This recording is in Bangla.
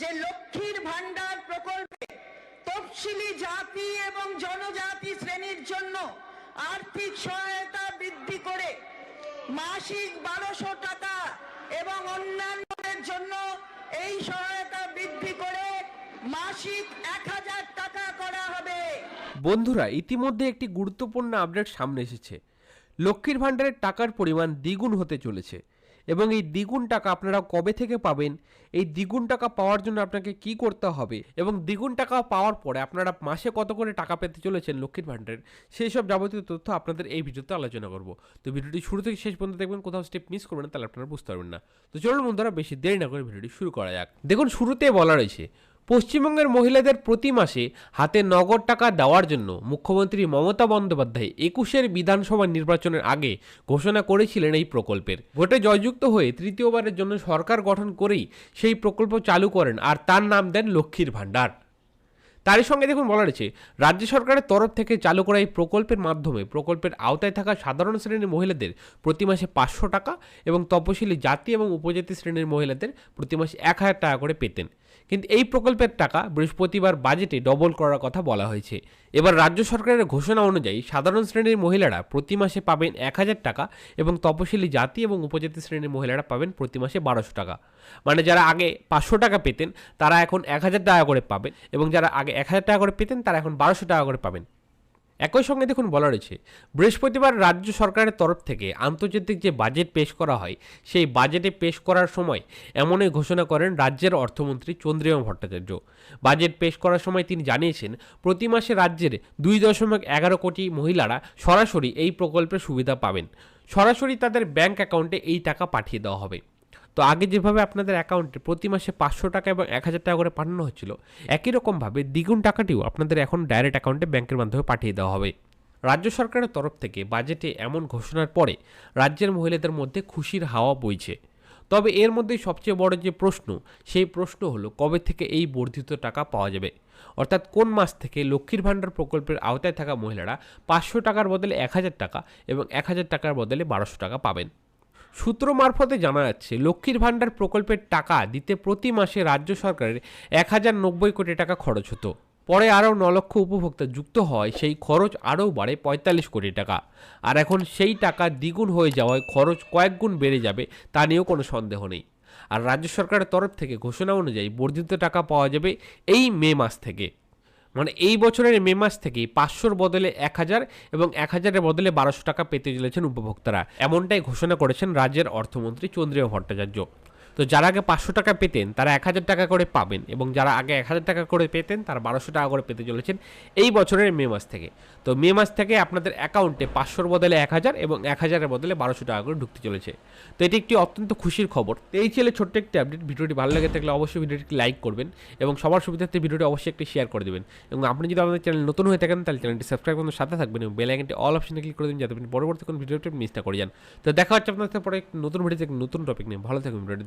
যে লক্ষ্মীর ভান্ডার প্রকল্পে তফসিলি জাতি এবং জনজাতি শ্রেণির জন্য আর্থিক সহায়তা বৃদ্ধি করে মাসিক বারোশো টাকা এবং অন্যান্যদের জন্য এই সহায়তা বৃদ্ধি করে মাসিক এক হাজার টাকা করা হবে। বন্ধুরা, ইতিমধ্যে একটি গুরুত্বপূর্ণ আপডেট সামনে এসেছে। লক্ষ্মীর ভাণ্ডারের টাকার পরিমাণ দ্বিগুণ হতে চলেছে। এবং এই দ্বিগুণ টাকা আপনারা কবে থেকে পাবেন? এই দ্বিগুণ টাকা পাওয়ার জন্য আপনাকে কি করতে হবে? এবং দ্বিগুণ টাকা পাওয়ার পরে আপনারা মাসে কত করে টাকা পেতে চলেছেন লক্ষ্মীর ভাণ্ডারের সেই সব যাবতীয় তথ্য আপনাদের এই ভিডিওতে আলোচনা করব। তো ভিডিওটি শুরু থেকে শেষ পর্যন্ত দেখবেন, কোথাও স্টেপ মিস করবেন তাহলে আপনারা বুঝতে পারবেন না। তো চলুন বন্ধুরা, বেশি দেরি না করে ভিডিওটি শুরু করা যাক। দেখুন শুরুতে বলা রয়েছে পশ্চিমবঙ্গের মহিলাদের প্রতি মাসে হাতে নগদ টাকা দেওয়ার জন্য মুখ্যমন্ত্রী মমতা বন্দ্যোপাধ্যায় একুশের বিধানসভা নির্বাচনের আগে ঘোষণা করেছিলেন এই প্রকল্পের। ভোটে জয়যুক্ত হয়ে তৃতীয়বারের জন্য সরকার গঠন করেই সেই প্রকল্প চালু করেন আর তার নাম দেন লক্ষ্মীর ভাণ্ডার। তারই সঙ্গে দেখুন বলা রয়েছে, রাজ্য সরকারের তরফ থেকে চালু করা এই প্রকল্পের মাধ্যমে প্রকল্পের আওতায় থাকা সাধারণ শ্রেণির মহিলাদের প্রতি মাসে পাঁচশো টাকা এবং তপশিলি জাতি এবং উপজাতি শ্রেণির মহিলাদের প্রতি মাসে এক হাজার টাকা করে পেতেন। কিন্তু এই প্রকল্পের টাকা বৃহস্পতিবার বাজেটে ডবল করার কথা বলা হয়েছে। এবার রাজ্য সরকারের ঘোষণা অনুযায়ী সাধারণ শ্রেণির মহিলারা প্রতি মাসে পাবেন এক হাজার টাকা এবং তপশিলি জাতি এবং উপজাতি শ্রেণির মহিলারা পাবেন প্রতি মাসে বারোশো টাকা। মানে যারা আগে পাঁচশো টাকা পেতেন, তারা এখন এক হাজার টাকা করে পাবেন এবং যারা আগে এক হাজার টাকা করে পেতেন, তারা এখন বারোশো টাকা করে পাবেন। একই সঙ্গে দেখুন বলা রয়েছে, বৃহস্পতিবার রাজ্য সরকারের তরফ থেকে আন্তর্জাতিক যে বাজেট পেশ করা হয়, সেই বাজেটে পেশ করার সময় এমনই ঘোষণা করেন রাজ্যের অর্থমন্ত্রী চন্দ্রিমা ভট্টাচার্য। বাজেট পেশ করার সময় তিনি জানিয়েছেন, প্রতি মাসে রাজ্যের দুই দশমিক এগারো কোটি মহিলারা সরাসরি এই প্রকল্পের সুবিধা পাবেন। সরাসরি তাদের ব্যাংক অ্যাকাউন্টে এই টাকা পাঠিয়ে দেওয়া হবে। তো আগে যেভাবে আপনাদের অ্যাকাউন্টে প্রতি মাসে পাঁচশো টাকা এবং এক হাজার টাকা করে পাঠানো হচ্ছিল, একই রকমভাবে দ্বিগুণ টাকাটিও আপনাদের এখন ডাইরেক্ট অ্যাকাউন্টে ব্যাংকের মাধ্যমে পাঠিয়ে দেওয়া হবে। রাজ্য সরকারের তরফ থেকে বাজেটে এমন ঘোষণার পরে রাজ্যের মহিলাদের মধ্যে খুশির হাওয়া বইছে। তবে এর মধ্যে সবচেয়ে বড় যে প্রশ্ন, সেই প্রশ্ন হলো কবে থেকে এই বর্ধিত টাকা পাওয়া যাবে? অর্থাৎ কোন মাস থেকে লক্ষ্মীর ভাণ্ডার প্রকল্পের আওতায় থাকা মহিলারা পাঁচশো টাকার বদলে এক হাজার টাকা এবং এক হাজার টাকার বদলে বারোশো টাকা পাবেন? সূত্র মারফতে জানা যাচ্ছে, লক্ষ্মীর ভাণ্ডার প্রকল্পের টাকা দিতে প্রতি মাসে রাজ্য সরকারের এক হাজার নব্বই কোটি টাকা খরচ হতো। পরে আরও ন লক্ষ উপভোক্তা যুক্ত হয় সেই খরচ আরও বাড়ে পঁয়তাল্লিশ কোটি টাকা। আর এখন সেই টাকা দ্বিগুণ হয়ে যাওয়ায় খরচ কয়েক গুণ বেড়ে যাবে তা নিয়েও কোনো সন্দেহ নেই। আর রাজ্য সরকারের তরফ থেকে ঘোষণা অনুযায়ী বর্ধিত টাকা পাওয়া যাবে এই মে মাস থেকে। মানে এই বছরের মে মাস থেকেই পাঁচশোর বদলে এক হাজার এবং এক হাজারের বদলে বারোশো টাকা পেতে চলেছেন উপভোক্তারা। এমনটাই ঘোষণা করেছেন রাজ্যের অর্থমন্ত্রী চন্দ্রীয় ভট্টাচার্য। তো যারা আগে পাঁচশো টাকা পেতেন, তারা এক হাজার টাকা করে পাবেন এবং যারা আগে এক হাজার টাকা করে পেতেন, তারা বারোশো টাকা করে পেতে চলেছেন এই বছরের মে মাস থেকে। তো মে মাস থেকে আপনাদের অ্যাকাউন্টে পাঁচশোর বদলে এক হাজার এবং এক হাজারের বদলে বারোশো টাকা করে ঢুকতে চলেছে। তো এটি একটি অত্যন্ত খুশির খবর। তো এই ছেলে ছোট্ট একটি আপডেট ভিডিওটি ভালো লেগে থাকলে অবশ্যই ভিডিওটি লাইক করবেন এবং সবার সুবিধার্থে ভিডিওটি অবশ্যই একটি শেয়ার করে দেবেন। এবং আপনি যদি আমাদের চ্যানেল নতুন হয়ে থাকেন, তাহলে চ্যানেলটি সাবস্ক্রাইব করতে সাথে থাকবেন এবং বেল আইকনটি অল অপশনে ক্লিক করে দিন যাতে আপনি পরবর্তী কোনো ভিডিওটি মিস না করে যান। তো দেখা হচ্ছে আপনাদের সাথে পরে নতুন ভিডিওতে নতুন টপিক নিয়ে। ভালো থাকবেন ভিডিওটি